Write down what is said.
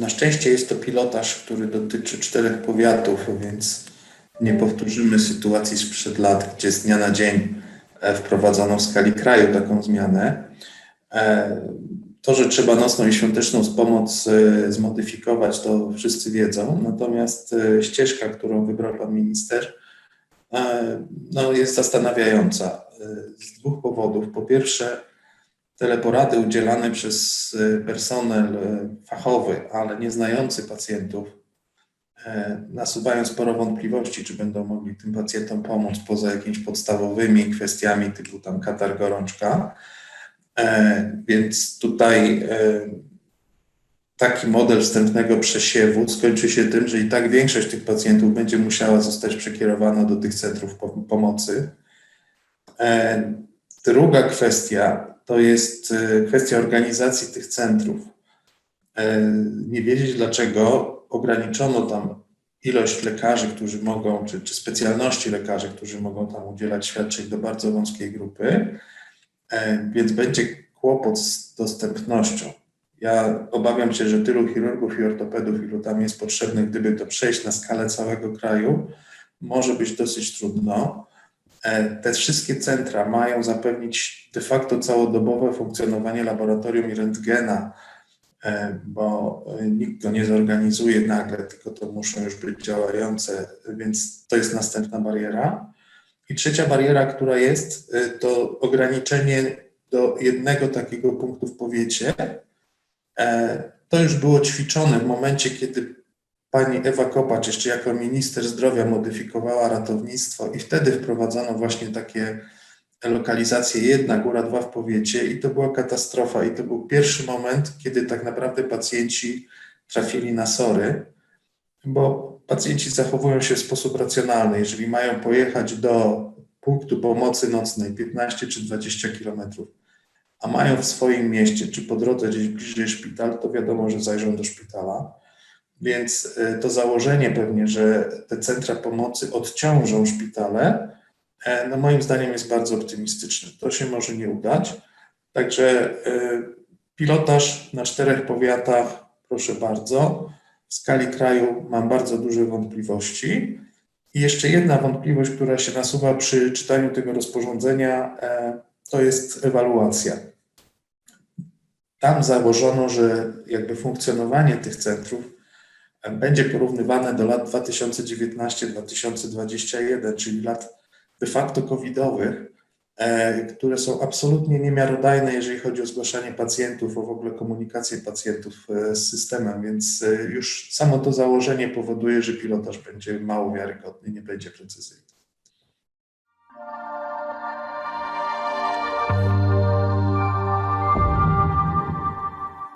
Na szczęście jest to pilotaż, który dotyczy czterech powiatów, więc nie powtórzymy sytuacji sprzed lat, gdzie z dnia na dzień e, wprowadzono w skali kraju taką zmianę. E, To, że trzeba nocną i świąteczną pomoc e, zmodyfikować, to wszyscy wiedzą. Natomiast ścieżka, którą wybrał pan minister, no, jest zastanawiająca z dwóch powodów. Po pierwsze, teleporady udzielane przez e, personel e, fachowy, ale nie znający pacjentów, e, nasuwają sporo wątpliwości, czy będą mogli tym pacjentom pomóc poza jakimiś podstawowymi kwestiami typu tam katar, gorączka. Więc tutaj taki model wstępnego przesiewu skończy się tym, że i tak większość tych pacjentów będzie musiała zostać przekierowana do tych centrów po- pomocy. Druga kwestia to jest e, kwestia organizacji tych centrów. E, Nie wiedzieć dlaczego ograniczono tam ilość lekarzy, którzy mogą, czy, czy specjalności lekarzy, którzy mogą tam udzielać świadczeń do bardzo wąskiej grupy, E, więc będzie kłopot z dostępnością. Ja obawiam się, że tylu chirurgów i ortopedów, ilu tam jest potrzebnych, gdyby to przejść na skalę całego kraju, może być dosyć trudno. E, Te wszystkie centra mają zapewnić de facto całodobowe funkcjonowanie laboratorium i rentgena, e, bo e, nikt go nie zorganizuje nagle, tylko to muszą już być działające, więc to jest następna bariera. I trzecia bariera, która jest, to ograniczenie do jednego takiego punktu w powiecie. To już było ćwiczone w momencie, kiedy pani Ewa Kopacz jeszcze jako minister zdrowia modyfikowała ratownictwo i wtedy wprowadzono właśnie takie lokalizacje jedna góra, dwa w powiecie i to była katastrofa i to był pierwszy moment, kiedy tak naprawdę pacjenci trafili na sory, bo pacjenci zachowują się w sposób racjonalny. Jeżeli mają pojechać do punktu pomocy nocnej 15 czy 20 kilometrów, a mają w swoim mieście czy po drodze gdzieś bliżej szpital, to wiadomo, że zajrzą do szpitala. Więc e, to założenie pewnie, że te centra pomocy odciążą szpitale, e, no moim zdaniem jest bardzo optymistyczne. To się może nie udać. Także e, pilotaż na czterech powiatach, proszę bardzo. W skali kraju mam bardzo duże wątpliwości. I jeszcze jedna wątpliwość, która się nasuwa przy czytaniu tego rozporządzenia, to jest ewaluacja. Tam założono, że jakby funkcjonowanie tych centrów będzie porównywane do lat 2019-2021, czyli lat de facto covidowych, e, które są absolutnie niemiarodajne, jeżeli chodzi o zgłaszanie pacjentów, o w ogóle komunikację pacjentów e, z systemem, więc e, już samo to założenie powoduje, że pilotaż będzie mało wiarygodny, nie będzie precyzyjny.